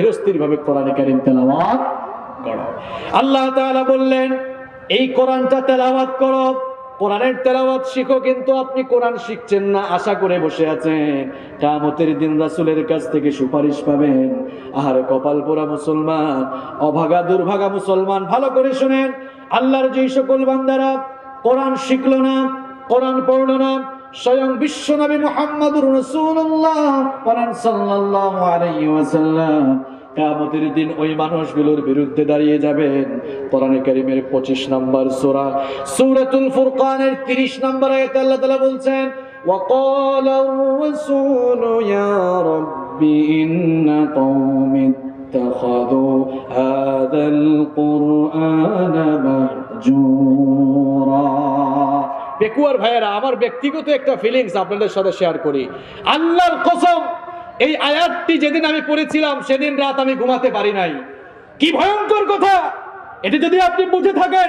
ধীরস্থির ভাবে কোরআনে কারিম তেলাওয়াত করো। আল্লাহ তাআলা বললেন, এই কোরআনটা তেলাওয়াত করো। কোরআনের তেলাওয়াত শিখো, কিন্তু আপনি কোরআন শিখছেন না। আশা করে বসে আছেন। কামতের দিন রাসূলের কাছ থেকে সুপারিশ পাবেন। আর কপাল পোড়া মুসলমান, অভাগা দুর্ভাগা মুসলমান, ভালো করে শুনেন। আল্লাহর যেই সকল বান্দারা কোরআন শিখলো না, কোরআন পড়ল না স্বয়ং বিশ্বনবী মুহাম্মদুর রাসূলুল্লাহ পড়েন সাল্লাল্লাহু আলাইহি ওয়াসাল্লাম কিয়ামতের দিন ওই মানুষগুলোর বিরুদ্ধে দাঁড়িয়ে যাবেন কোরআনে কারীমের 25 নম্বর সূরা সূরাতুল ফুরকানের 30 নম্বর আয়াতে আল্লাহ তাআলা বলছেন وقال الرسول يا رب إن قوم اتخذوا هذا القرآن مهجورا পেকুয়ার ভাইয়েরা, আমার ব্যক্তিগত একটা ফিলিংস আপনাদের সাথে শেয়ার করি। আল্লাহর কসম, এই আয়াতটি যেদিন আমি পড়েছিলাম, সেদিন রাত আমি ঘুমাতে পারি নাই। কি ভয়ঙ্কর কথা! এটি যদি আপনি বুঝে থাকেন,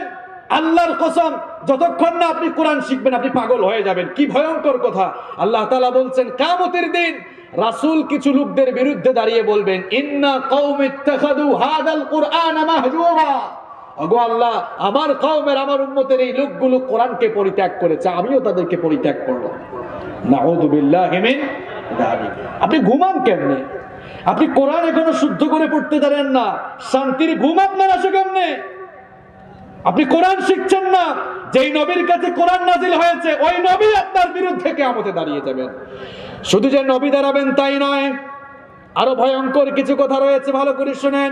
আল্লাহর কসম, যতক্ষণ না আপনি কোরআন শিখবেন, আপনি পাগল হয়ে যাবেন। কি ভয়ঙ্কর কথা! আল্লাহ তালা বলছেন, কামতের দিন রাসূল কিছু লোকদের বিরুদ্ধে দাঁড়িয়ে বলবেন, ইন্না কওমি ইত্তাখাযু হাদাল কুরআন মাহজুরা ওগো আল্লাহ, আমার কওমের, আমার উম্মতের এই লোকগুলো কোরআনকে পরিত্যাগ করেছে, আমিও তাদেরকে পরিত্যাগ করলাম। আপনি ঘুমান কেমনে? আপনি কোরআন এখনও শুদ্ধ করে পড়তে পারেন না, শান্তির ঘুম আপনার আসে কেমনে? আপনি কোরআন শিখছেন না, যেই নবীর কাছে কোরআন নাজিল হয়েছে, ওই নবী আপনার বিরুদ্ধে কেয়ামতে দাঁড়িয়ে যাবেন। শুধু যে নবী দাঁড়াবেন তাই নয়, আরও ভয়ঙ্কর কিছু কথা রয়েছে, ভালো করে শুনেন।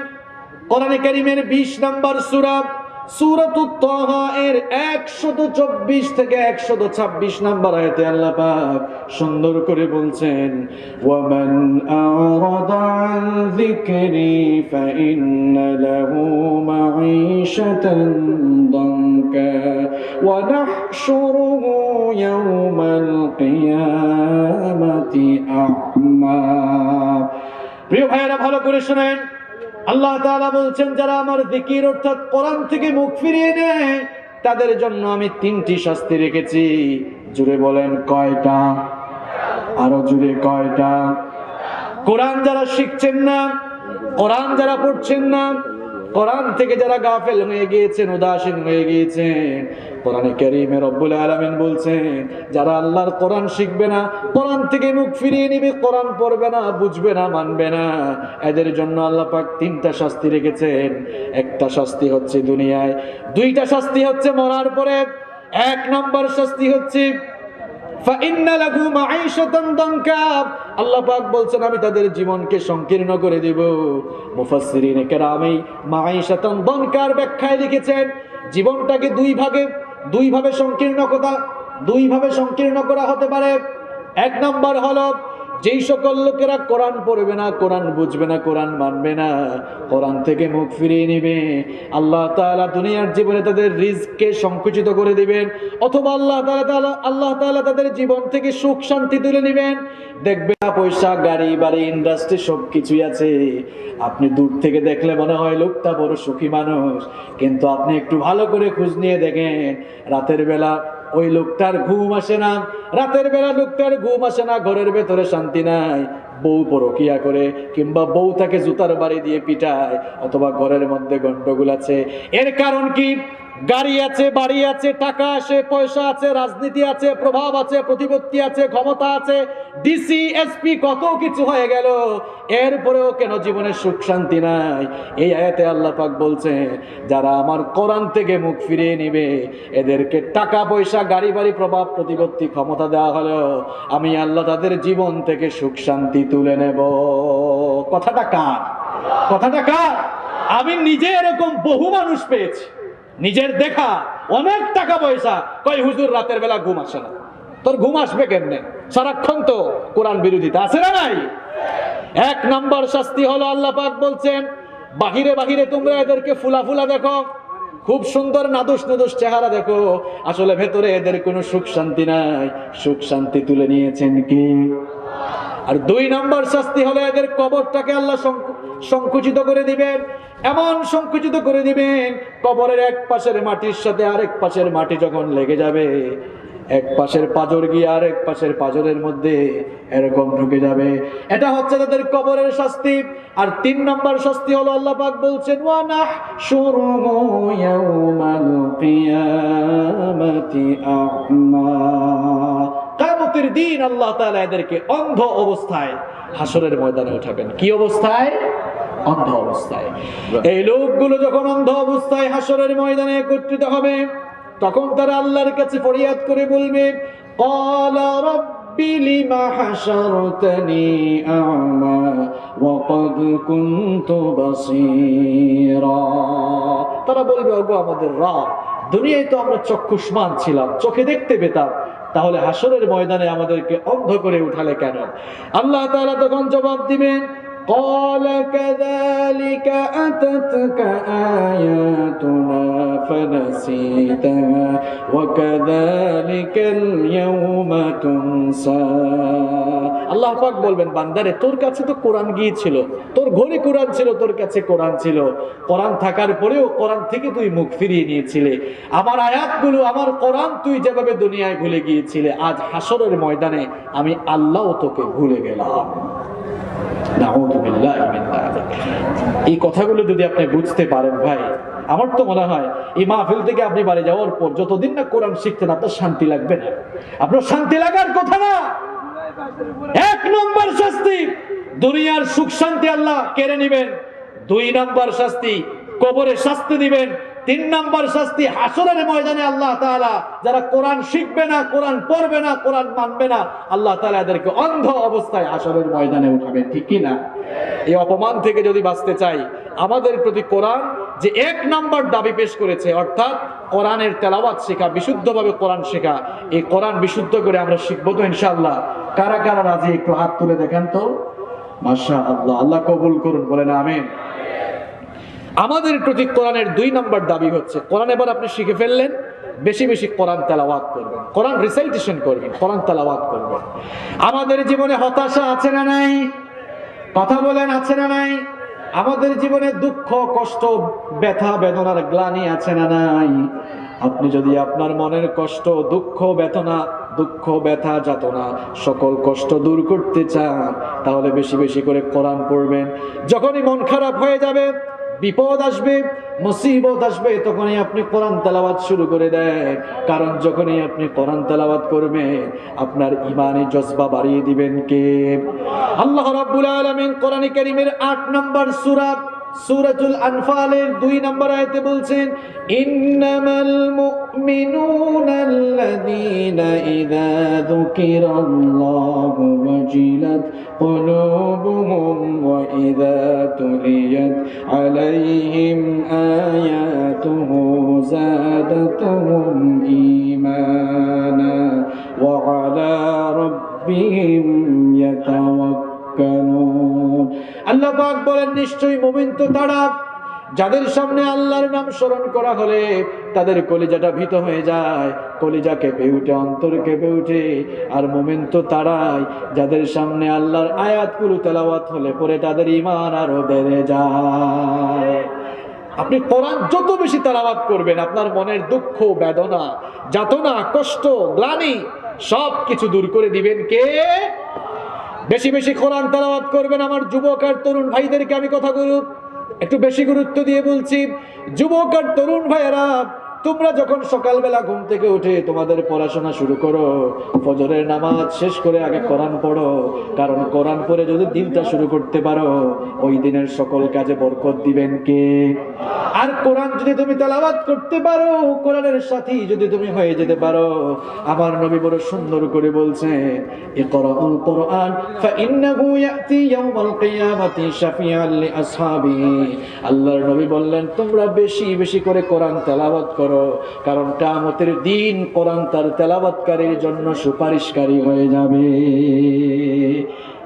কোরআনে কারিমের 20 নম্বর সূরা সূরাতুত তাহা এর 124 থেকে 126 নম্বর আয়াতে আল্লাহ পাক সুন্দর করে বলছেন, ওয়ামান আরাদা আন যিকরি লাহু মাঈশাতান দানকা ওয়া নাহশুরুহু ইয়াওমাল কিয়ামাতি আ'মা প্রিয় ভাইয়েরা, ভালো করে শুনেন। আল্লাহ তাআলা বলছেন, যারা আমার জিকির অর্থাৎ কোরআন থেকে মুখ ফিরিয়ে নেয়, তাদের জন্য আমি তিনটি শাস্তি রেখেছি। জুড়ে বলেন কয়টা? আরও জুড়ে কয়টা? কোরআন যারা শিখছেন না, কোরআন যারা পড়ছেন না, কোরআন থেকে যারা গাফেল হয়ে গিয়েছেন, উদাসীন হয়ে গিয়েছেন কোরআনে কারিমে রব্বুল আলমিন বলছেন, যারা আল্লাহর কোরআন শিখবে না, কোরআন থেকে মুখ ফিরিয়ে নিবে, কোরআন পড়বে না, বুঝবে না, মানবে না। এদের জন্য আল্লাহ পাক তিনটা শাস্তি রেখেছেন। একটা শাস্তি হচ্ছে দুনিয়ায়, দুইটা শাস্তি হচ্ছে মরার পরে। এক নম্বর শাস্তি হচ্ছে আল্লাহ বলছেন, আমি তাদের জীবনকে সংকীর্ণ করে দেব। মুফাসসিরিন কেরামেই মাঈশাতান দনকার ব্যাখ্যায় লিখেছেন, জীবনটাকে দুই ভাগে দুই ভাবে সংকীর্ণ কথা দুইভাবে সংকীর্ণ করা হতে পারে। এক নম্বর হলো যেই সকল লোকেরা কোরআন পড়বে না, কোরআন বুঝবে না, কোরআন মানবে না, কোরআন থেকে মুখ ফিরিয়ে নেবে। আল্লাহ তাআলা দুনিয়ার জীবনে তাদের রিজকে সংকুচিত করে দিবেন, অথবা আল্লাহ আল্লাহ তাআলা তাদের জীবন থেকে সুখ শান্তি তুলে নেবেন। দেখবে না, পয়সা, গাড়ি, বাড়ি ইন্ডাস্ট্রি সব কিছুই আছে। আপনি দূর থেকে দেখলে মনে হয় লোকটা বড় সুখী মানুষ, কিন্তু আপনি একটু ভালো করে খোঁজ নিয়ে দেখেন, রাতের বেলা ওই লোকটার ঘুম আসে না। রাতের বেলা লোকটার ঘুম আসে না, ঘরের ভেতরে শান্তি নাই। বউ পরকিয়া করে, কিংবা বউ তাকে জুতার বাড়ি দিয়ে পিটায়, অথবা ঘরের মধ্যে গন্ডগোল আছে। এর কারণ কি? গাড়ি আছে, বাড়ি আছে, টাকা আছে, পয়সা আছে, রাজনীতি আছে, প্রভাব আছে, প্রতিপত্তি আছে, ক্ষমতা আছে ডিসি এসপি কত কিছু হয়ে গেল। এরপরেও কেন জীবনে সুখ শান্তি নাই? এই আয়াতে আল্লাহ পাক বলছে যারা আমার কোরআন থেকে মুখ ফিরিয়ে নিবে, এদেরকে টাকা, পয়সা, গাড়ি, বাড়ি, প্রভাব, প্রতিপত্তি, ক্ষমতা দেওয়া হলো। আমি আল্লাহ তাদের জীবন থেকে সুখ শান্তি তুলে নেব। কথাটা কার? কথাটা কার? আমি নিজে এরকম বহু মানুষ পেয়েছি। নিজের দেখা, অনেক টাকা পয়সা। কয়, হুজুর, রাতের বেলা ঘুম আসে না। তোর ঘুম আসবে কেমনে? সারাক্ষণ তো কোরআন বিরোধিতা আছে না নাই? এক নম্বর শাস্তি হলো আল্লাহ পাক বলছেন, বাহিরে বাহিরে তোমরা এদেরকে ফুলা ফুলা দেখো, খুব সুন্দর নাদুস নাদুস চেহারা দেখো, আসলে ভেতরে এদের কোনো সুখ শান্তি নাই। সুখ শান্তি তুলে নিয়েছেন কি? আর দুই নম্বর শাস্তি হলো এদের কবরটাকে আল্লাহ সংকুচিত করে দিবেন, এমন সংকুচিত করে দিবেন, কবরের এক পাশের মাটির সাথে আরেক পাশের মাটি যখন লেগে যাবে, এক পাশের পাজর গিয়ে আর এক পাশের পাজরের মধ্যে এরকম ঢুকে যাবে। এটা হচ্ছে তাদের কবরের শাস্তি। আর তিন নম্বর শাস্তি হলো আল্লাহ পাক বলছেন কিয়ামতের দিন আল্লাহ তাআলা এদেরকে অন্ধ অবস্থায় হাসরের ময়দানে উঠাবেন কি অবস্থায়? অন্ধ অবস্থায় এই লোকগুলো যখন অন্ধ অবস্থায় হাসরের ময়দানে একত্রিত হবে তখন তারা আল্লাহর কাছে ফরিয়াদ করে বলবে قال رب لم حشرتني أعمى وقد كنت بصيرا তারা বলবে ওগো আমাদের রব দুনিয়ায় তো আমরা চক্ষুষ্মান ছিলাম চোখে দেখতে পেতাম তাহলে হাসরের ময়দানে আমাদেরকে অন্ধ করে উঠালে কেন আল্লাহ তাআলা তখন জবাব দিবেন قال كذلك أتتك آياتنا فنسيتها وكذلك اليوم تنسى আল্লাহ পাক বলবেন বান্দারে তোর কাছে তো কোরআন গিয়েছিল তোর ঘরে কোরআন ছিল তোর কাছে কোরআন ছিল কোরআন থাকার পরেও কোরআন থেকে তুই মুখ ফিরিয়ে নিয়েছিলে আমার আয়াতগুলো আমার কোরআন তুই যেভাবে দুনিয়ায় ভুলে গিয়েছিলে আজ হাসরের ময়দানে আমি আল্লাহ তোকে ভুলে গেলাম নাউযুবিল্লাহি মিন যালিক। এই কথাগুলো যদি আপনি বুঝতে পারেন ভাই, আমার তো মনে হয় এই মাহফিল থেকে আপনি বাড়ি যাওয়ার পর যতদিন না কোরআন শিখতেন, আপনার শান্তি লাগবে না। আপনার শান্তি লাগার কথা না। এক নম্বর শাস্তি, দুনিয়ার সুখ শান্তি আল্লাহ কেড়ে নেবেন। দুই নম্বর শাস্তি, কবরে শাস্তি দিবেন। তিন নম্বর শাস্তি হাসরের ময়দানে আল্লাহ তাআলা, যারা কোরআন শিখবে না, কোরআন পড়বে না, কোরআন মানবে না, আল্লাহ তাআলা এদেরকে অন্ধ অবস্থায় হাসরের ময়দানে উঠাবে, ঠিক কি না? এই অপমান থেকে যদি বাঁচতে চাই, আমাদের প্রতি কোরআন যে এক নম্বর দাবি পেশ করেছে, অর্থাৎ কোরআনের তেলাওয়াত শেখা, বিশুদ্ধভাবে কোরআন শেখা, এই কোরআন বিশুদ্ধ করে আমরা শিখব তো ইনশাল্লাহ কারা কারা রাজি, একটু হাত তুলে দেখেন তো? মাশা আল্লাহ আল্লাহ কবুল করুন, বলেন আমিন। আমাদের প্রতি কোরআনের দুই নম্বর দাবি হচ্ছে, কোরআন এবার আপনি শিখে ফেললেন, বেশি বেশি কোরআন তেলাওয়াত করবেন। কোরআন রিসাইটেশন করবেন, কোরআন তেলাওয়াত করবেন। আমাদের জীবনে হতাশা আছে না নাই? কথা বলেন, আছে না নাই? আমাদের জীবনে দুঃখ, কষ্ট, ব্যথা, বেদনার গ্লানি আছে না নাই? আপনি যদি আপনার মনের কষ্ট, দুঃখ, বেদনা, দুঃখ, ব্যথা, যাতনা সকল কষ্ট দূর করতে চান, তাহলে বেশি বেশি করে কোরআন পড়বেন। যখনই মন খারাপ হয়ে যাবে বিপদ আসবে, মুসিবত আসবে, তখনই আপনি কোরআন তালাবাদ শুরু করে দেন। কারণ যখনই আপনি কোরআন তালাবাদ করবেন, আপনার ইমানি জজবা বাড়িয়ে দিবেন কে? আল্লাহ রাব্বুল আলামিন কোরআন কারীমের 8 নম্বর সূরা سورة الأنفال دوي نمبر آيات بلسين إنما المؤمنون الذين إذا ذكر الله وجلت قلوبهم وإذا تليت عليهم آياته زادتهم إيمانا وعلى ربهم يتوكل আল্লাহ পাক বলেন, নিশ্চয়ই মুমিন তো তারা। যাদের সামনে আল্লাহর নাম স্মরণ করা হলে তাদের কলিজাটা ভীত হয়ে যায়, কলিজা কেঁপে উঠে, অন্তর কেঁপে উঠে। আর মোমেন তো তারাই, যাদের সামনে আল্লাহর আয়াতগুলো তেলাওয়াত হলে পরে তাদের ইমান আরও বেড়ে যায়। আপনি কোরআন যত বেশি তেলাওয়াত করবেন, আপনার মনের দুঃখ, বেদনা, যাতনা, কষ্ট, গ্লানি সব কিছু দূর করে দিবেন কে? বেশি বেশি কোরআন তালাবাদ করবেন আমার যুবক আর তরুণ ভাইদেরকে আমি কথা কথাগুলো একটু বেশি গুরুত্ব দিয়ে বলছি। যুবক আর তরুণ ভাইয়েরা তোমরা যখন সকালবেলা ঘুম থেকে উঠে তোমাদের পড়াশোনা শুরু করো, ফজরের নামাজ শেষ করে আগে কোরআন পড়ো, কারণ কোরআন পড়ে যদি দিনটা শুরু করতে পারো, ওই দিনের সকল কাজে বরকত দিবেন কে? আর কোরআন যদি তুমি তেলাওয়াত করতে পারো, কোরআনের সাথী যদি তুমি হয়ে যেতে পারো, আমার নবী বড় সুন্দর করে বলছেন ইকরাউল কোরআন, ফাইন্নাহু ইয়াতি ইয়াউমাল কিয়ামাতি আল্লাহর নবী বললেন, তোমরা বেশি বেশি করে কোরআন তেলাওয়াত করো। কারণ কামতের দিন কোরআন তার তেলাবাতকারীর জন্য সুপারিশকারী হয়ে যাবে।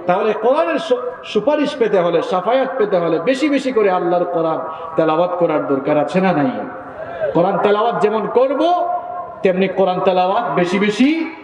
তাহলে কোরআনের সুপারিশ পেতে হলে, সাফায়াত পেতে হলে বেশি বেশি করে আল্লাহর কোরআন তেলাওয়াত করার দরকার আছে না নাই? কোরআন তেলাওয়াত যেমন করব, তেমনি কোরআন তেলাওয়াত বেশি বেশি